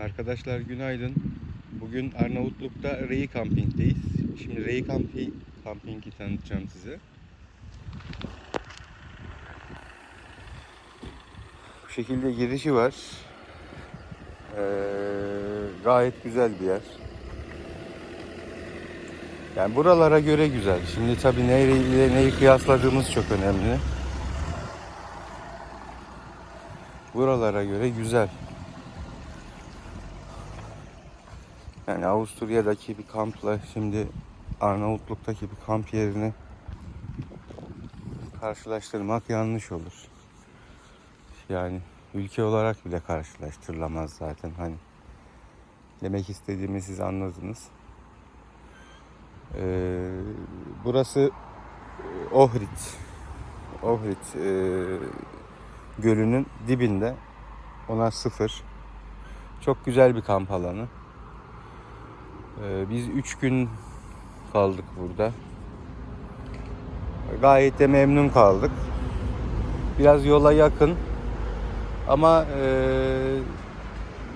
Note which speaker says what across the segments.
Speaker 1: Arkadaşlar günaydın. Bugün Arnavutluk'ta Rey Camping'deyiz. Şimdi Rey Camping, Camping'i tanıtacağım size. Bu şekilde girişi var. Ee, gayet güzel bir yer. Yani buralara göre güzel. Şimdi tabii neyle neyi kıyasladığımız çok önemli. Buralara göre güzel. Yani Avusturya'daki bir kampla şimdi Arnavutluk'taki bir kamp yerini karşılaştırmak yanlış olur. Yani ülke olarak bile karşılaştırılamaz zaten hani. Demek istediğimi siz anladınız. Ee, burası e, Ohrid. Ohrid e, gölünün dibinde. Ona sıfır. Çok güzel bir kamp alanı. Ee, biz 3 gün kaldık burada. Gayet de memnun kaldık. Biraz yola yakın. Ama e,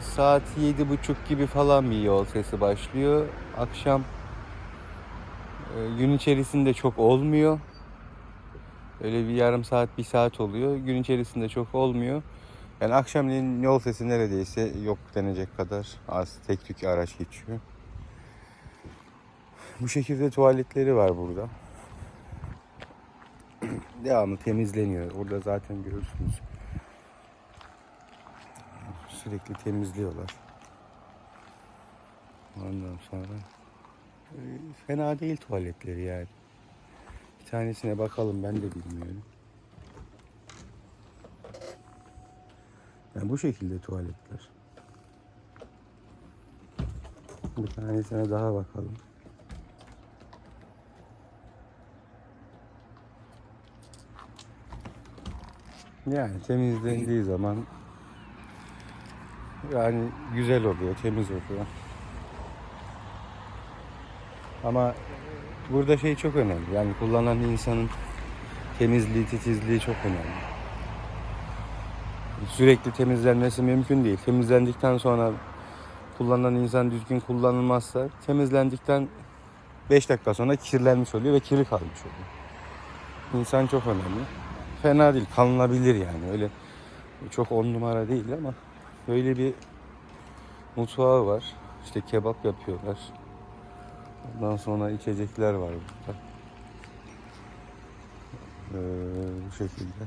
Speaker 1: saat yedi buçuk gibi falan bir yol sesi başlıyor. Akşam e, gün içerisinde çok olmuyor. Öyle bir yarım saat, bir saat oluyor. Gün içerisinde çok olmuyor. Yani akşamleyin yol sesi neredeyse yok denecek kadar az tek tük araç geçiyor. Bu şekilde tuvaletleri var burada. Devamlı temizleniyor. Burada zaten görürsünüz. Sürekli temizliyorlar. Ondan sonra e, fena değil tuvaletleri yani. Bir tanesine bakalım ben de bilmiyorum. Yani bu şekilde tuvaletler. Bir tanesine daha bakalım. Yani temizlendiği zaman yani güzel oluyor, temiz oluyor. Ama burada şey çok önemli. Yani kullanan insanın temizliği, titizliği çok önemli. Sürekli temizlenmesi mümkün değil. Temizlendikten sonra kullanan insan düzgün kullanılmazsa temizlendikten 5 dakika sonra kirlenmiş oluyor ve kirli kalmış oluyor. İnsan çok önemli. Fena değil, kalınabilir yani. Öyle çok on numara değil ama böyle bir mutfağı var. İşte kebap yapıyorlar. Ondan sonra içecekler var burada. Ee, bu şekilde.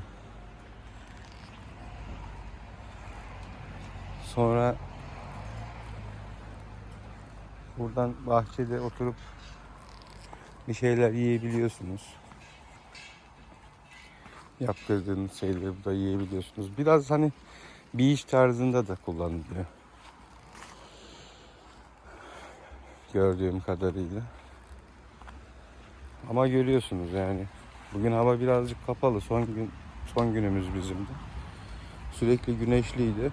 Speaker 1: Sonra buradan bahçede oturup bir şeyler yiyebiliyorsunuz. Yaptırdığınız şeyleri burada yiyebiliyorsunuz. Biraz hani bir iş tarzında da kullanılıyor. Gördüğüm kadarıyla. Ama görüyorsunuz yani. Bugün hava birazcık kapalı. Son gün son günümüz bizim de. Sürekli güneşliydi.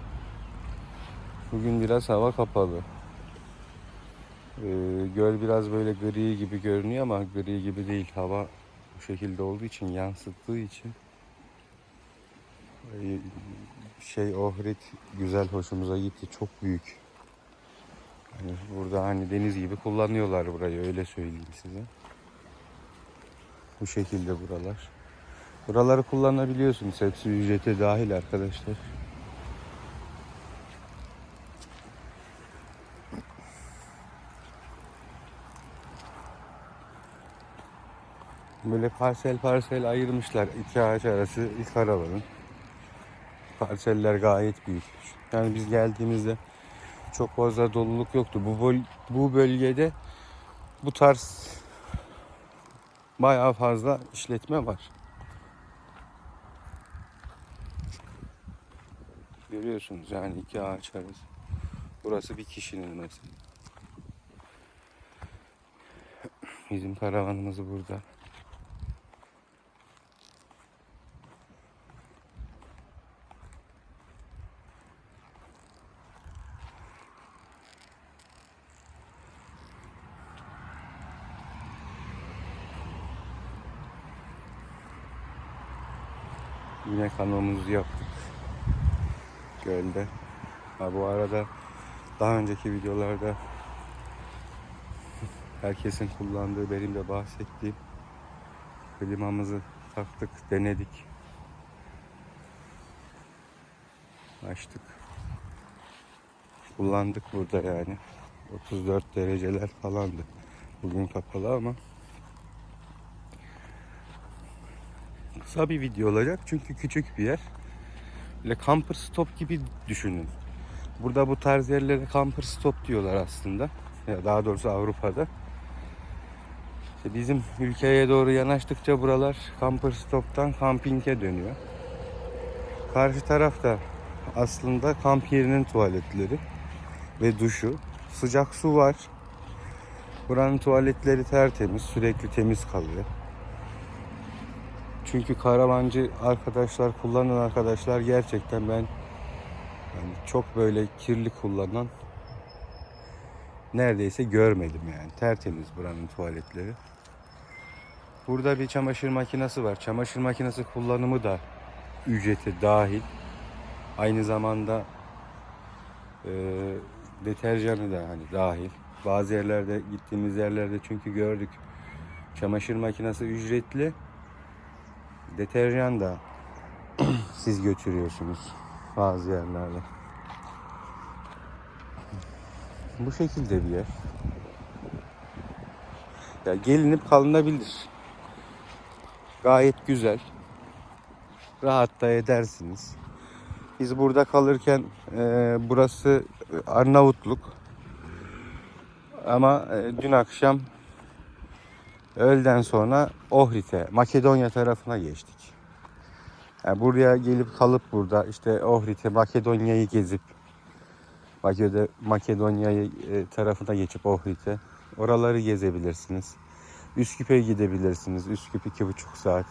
Speaker 1: Bugün biraz hava kapalı. Ee, göl biraz böyle gri gibi görünüyor ama gri gibi değil. Hava bu şekilde olduğu için, yansıttığı için şey Ohrid güzel hoşumuza gitti. Çok büyük. Yani burada hani deniz gibi kullanıyorlar burayı öyle söyleyeyim size. Bu şekilde buralar. Buraları kullanabiliyorsunuz. Hepsi ücrete dahil arkadaşlar. Böyle parsel parsel ayırmışlar iki ağaç arası ilk arabanın. Parseller gayet büyük. Yani biz geldiğimizde çok fazla doluluk yoktu. Bu bu bölgede bu tarz bayağı fazla işletme var. Görüyorsunuz yani iki ağaç arası. Burası bir kişinin mesela. Bizim karavanımız burada. Yine kanomuzu yaptık. Gölde. Ha bu arada Daha önceki videolarda herkesin kullandığı benim de bahsettiğim klimamızı taktık, denedik. Açtık. Kullandık burada yani. 34 dereceler falandı. Bugün kapalı ama kısa bir video olacak çünkü küçük bir yer. Böyle camper stop gibi düşünün. Burada bu tarz yerlere camper stop diyorlar aslında. Ya daha doğrusu Avrupa'da. İşte bizim ülkeye doğru yanaştıkça buralar camper stop'tan kampinge dönüyor. Karşı tarafta aslında kamp yerinin tuvaletleri ve duşu. Sıcak su var. Buranın tuvaletleri tertemiz, sürekli temiz kalıyor. Çünkü karavancı arkadaşlar, kullanan arkadaşlar gerçekten ben yani çok böyle kirli kullanan neredeyse görmedim yani. Tertemiz buranın tuvaletleri. Burada bir çamaşır makinesi var. Çamaşır makinesi kullanımı da ücreti dahil. Aynı zamanda e, deterjanı da hani dahil. Bazı yerlerde gittiğimiz yerlerde çünkü gördük. Çamaşır makinesi ücretli. Deterjan da siz götürüyorsunuz bazı yerlerde. Bu şekilde bir yer. Ya gelinip kalınabilir. Gayet güzel. Rahat da edersiniz. Biz burada kalırken e, burası Arnavutluk. Ama e, dün akşam öğleden sonra Ohrid'e, Makedonya tarafına geçtik. Yani buraya gelip kalıp burada işte Ohrid'e, Makedonya'yı gezip Makedo- Makedonya'yı e, tarafına geçip Ohrid'e oraları gezebilirsiniz. Üsküp'e gidebilirsiniz. Üsküp iki buçuk saat.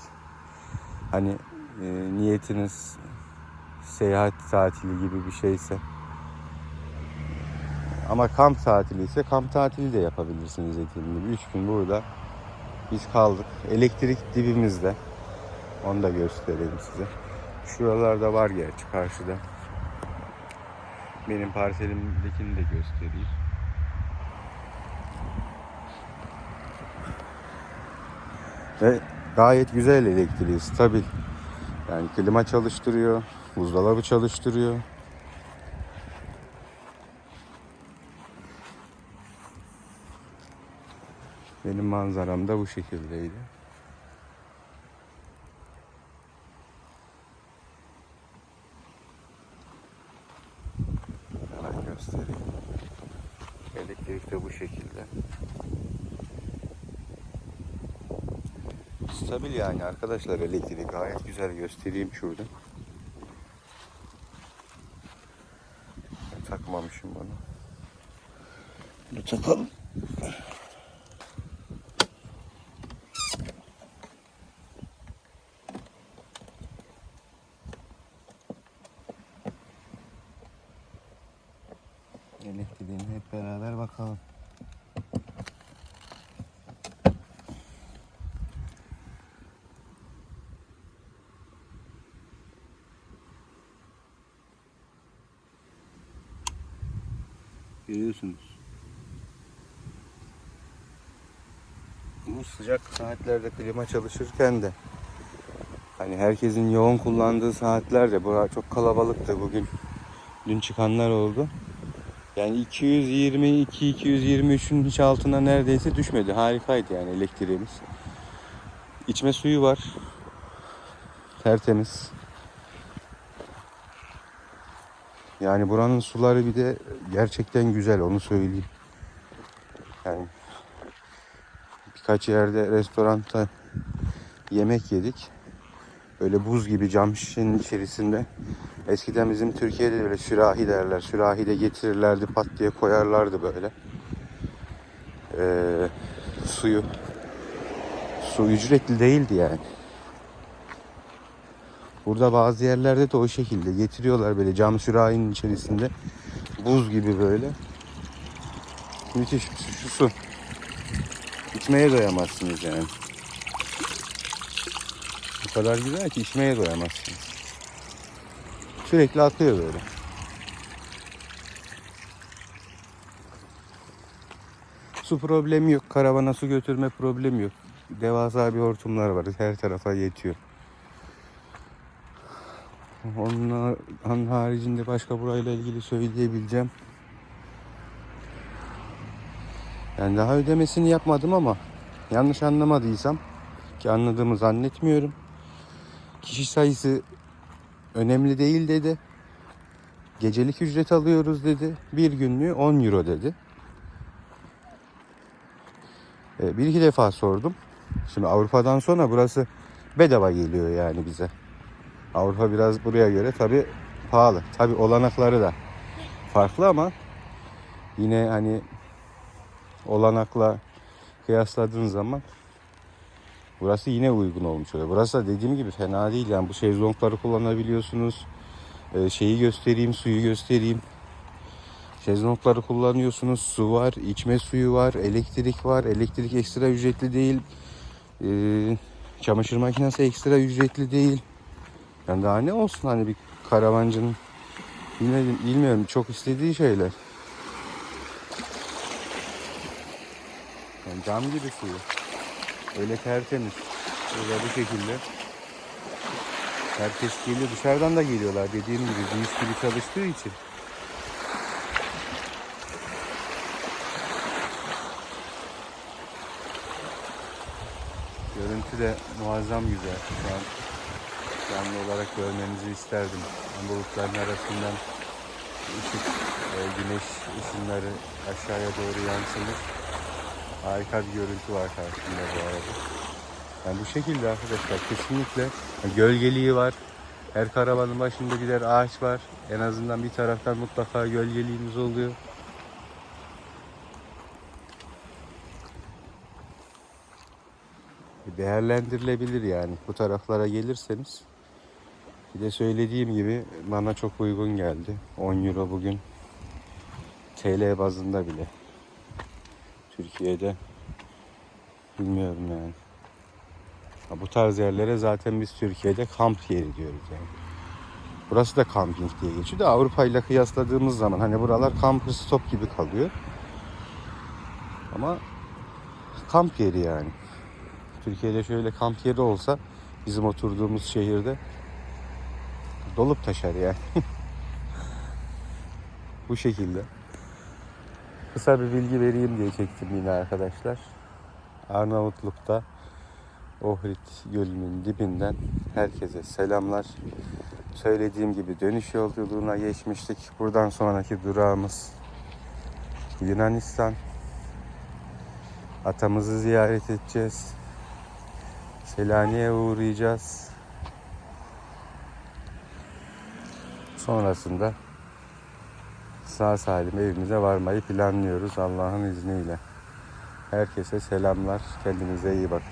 Speaker 1: Hani e, niyetiniz seyahat tatili gibi bir şeyse. Ama kamp tatili ise kamp tatili de yapabilirsiniz dediğim gibi. Üç gün burada biz kaldık. Elektrik dibimizde. Onu da göstereyim size. Şuralarda var gerçi karşıda. Benim parselimdekini de göstereyim. Ve gayet güzel elektriği, stabil. Yani klima çalıştırıyor, buzdolabı çalıştırıyor. Benim manzaram da bu şekildeydi. Hemen göstereyim. Elektrik de bu şekilde. Stabil yani arkadaşlar elektriği gayet güzel göstereyim şurada. Takmamışım bunu. Bunu takalım. Görüyorsunuz. Bu sıcak saatlerde klima çalışırken de hani herkesin yoğun kullandığı saatlerde bura çok kalabalıktı bugün. Dün çıkanlar oldu. Yani 222 223'ün hiç altına neredeyse düşmedi. Harikaydı yani elektriğimiz. İçme suyu var. Tertemiz. Yani buranın suları bir de gerçekten güzel onu söyleyeyim. Yani birkaç yerde restoranda yemek yedik. Böyle buz gibi cam şişenin içerisinde. Eskiden bizim Türkiye'de böyle sürahi derler. Sürahi de getirirlerdi pat diye koyarlardı böyle. Ee, suyu. Su ücretli değildi yani. Burada bazı yerlerde de o şekilde getiriyorlar böyle cam sürahinin içerisinde. Buz gibi böyle. Müthiş bir. Şu su. İçmeye doyamazsınız yani. Bu kadar güzel ki içmeye doyamazsınız. Sürekli akıyor böyle. Su problemi yok. Karavana su götürme problemi yok. Devasa bir hortumlar var. Her tarafa yetiyor. Onun, onun haricinde başka burayla ilgili söyleyebileceğim. Yani daha ödemesini yapmadım ama yanlış anlamadıysam ki anladığımı zannetmiyorum. Kişi sayısı önemli değil dedi. Gecelik ücret alıyoruz dedi. Bir günlüğü 10 euro dedi. E, Bir iki defa sordum. Şimdi Avrupa'dan sonra burası bedava geliyor yani bize. Avrupa biraz buraya göre tabi pahalı. Tabi olanakları da farklı ama yine hani olanakla kıyasladığın zaman burası yine uygun olmuş oluyor. Burası da dediğim gibi fena değil yani bu şezlongları kullanabiliyorsunuz. Ee, şeyi göstereyim, suyu göstereyim. Şezlongları kullanıyorsunuz. Su var, içme suyu var, elektrik var. Elektrik ekstra ücretli değil. Ee, çamaşır makinesi ekstra ücretli değil. Yani daha ne olsun hani bir karavancının bilmiyorum, bilmiyorum çok istediği şeyler. Yani cam gibi suyu. Öyle tertemiz. Böyle bu şekilde. Herkes geliyor. Dışarıdan da geliyorlar dediğim gibi. İş gibi çalıştığı için. Görüntü de muazzam güzel. Şu an canlı olarak görmenizi isterdim. Bulutların arasından ışık, e, güneş ışınları aşağıya doğru yansımış. Harika bir görüntü var karşımda bu arada. Yani bu şekilde arkadaşlar kesinlikle gölgeliği var. Her karavanın başında birer ağaç var. En azından bir taraftan mutlaka gölgeliğimiz oluyor. Değerlendirilebilir yani bu taraflara gelirseniz. Bir de söylediğim gibi bana çok uygun geldi. 10 euro bugün TL bazında bile. Türkiye'de bilmiyorum yani. Ha, bu tarz yerlere zaten biz Türkiye'de kamp yeri diyoruz yani. Burası da kamping diye geçiyor da Avrupa ile kıyasladığımız zaman hani buralar kamp stop gibi kalıyor. Ama kamp yeri yani. Türkiye'de şöyle kamp yeri olsa bizim oturduğumuz şehirde dolup taşar yani. Bu şekilde. Kısa bir bilgi vereyim diye çektim yine arkadaşlar. Arnavutluk'ta Ohrid Gölü'nün dibinden herkese selamlar. Söylediğim gibi dönüş yolculuğuna geçmiştik. Buradan sonraki durağımız Yunanistan. Atamızı ziyaret edeceğiz. Selanik'e uğrayacağız. Sonrasında sağ salim evimize varmayı planlıyoruz Allah'ın izniyle. Herkese selamlar. Kendinize iyi bakın.